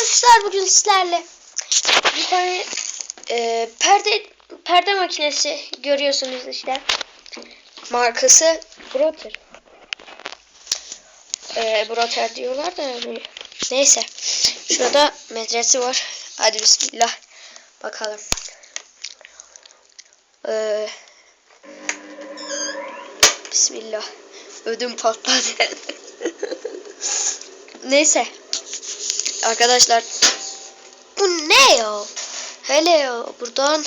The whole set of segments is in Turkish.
arkadaşlar bugün sizlerle bir tane e, perde perde makinesi görüyorsunuz işte. Markası Broter. E, Broter diyorlar da yani. Neyse. Şurada metresi var. Hadi bismillah. Bakalım. E, bismillah. Ödüm patladı. Neyse. Arkadaşlar bu ne ya? Hele ya buradan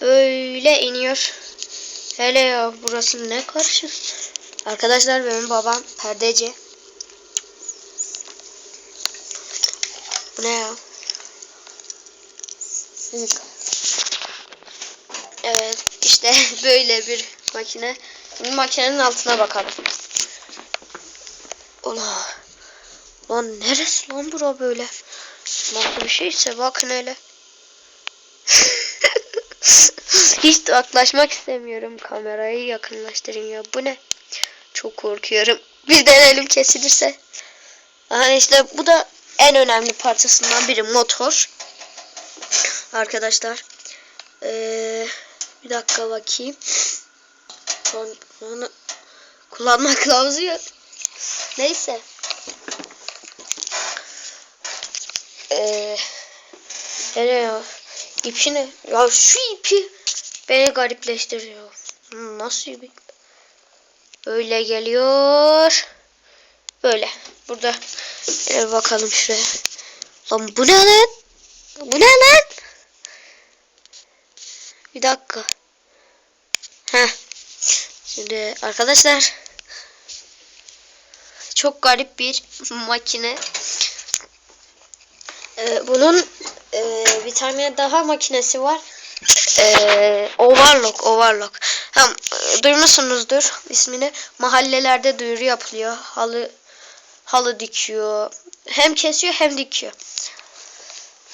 böyle iniyor. Hele ya burası ne karışık. Arkadaşlar benim babam perdeci. Bu ne ya? Evet işte böyle bir makine. Şimdi makinenin altına bakalım. Ola. Lan neresi lan bura böyle? Nasıl bir şeyse bakın hele. Hiç de yaklaşmak istemiyorum. Kamerayı yakınlaştırın ya. Bu ne? Çok korkuyorum. Birden elim kesilirse. Aha işte bu da en önemli parçasından biri motor. Arkadaşlar. Ee, bir dakika bakayım. Onu kullanma kılavuzu yok. Neyse. Ee, hele ya. İpi ne? Ya şu ipi beni garipleştiriyor. Hmm, Nasıl bir Böyle geliyor. Böyle. Burada bir bakalım şuraya. Lan bu ne lan? Bu ne lan? Bir dakika. Heh. Şimdi arkadaşlar çok garip bir makine. Ee, bunun e, bir tane daha makinesi var. Ee, overlock, overlock. Hem duymuşsunuzdur ismini. Mahallelerde duyuru yapılıyor. Halı halı dikiyor. Hem kesiyor hem dikiyor.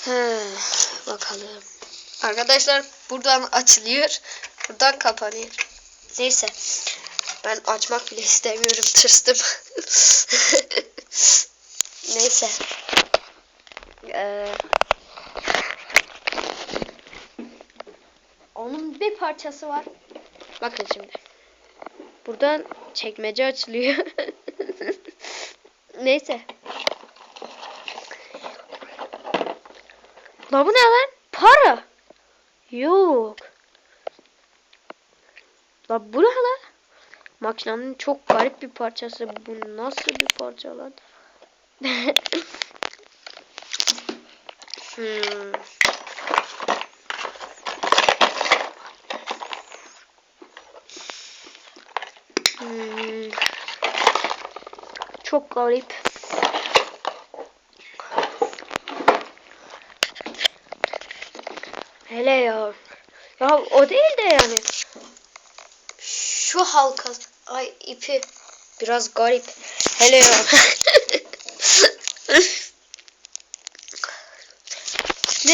He, bakalım. Arkadaşlar buradan açılıyor. Buradan kapanıyor. Neyse. Ben açmak bile istemiyorum. Tırstım. Neyse. Ee, onun bir parçası var. Bakın şimdi. Buradan çekmece açılıyor. Neyse. La bu ne lan? Para. Yok. La bu ne lan? Makinenin çok garip bir parçası. Bu nasıl bir parça lan? hmm. Hmm. Çok garip. Hele ya. Ya o değil de yani. Şu halka ay ipi biraz garip. Hele ya.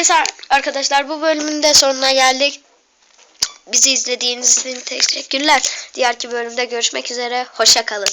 Neyse arkadaşlar bu bölümün de sonuna geldik. Bizi izlediğiniz için teşekkürler. Diğerki bölümde görüşmek üzere. Hoşça kalın.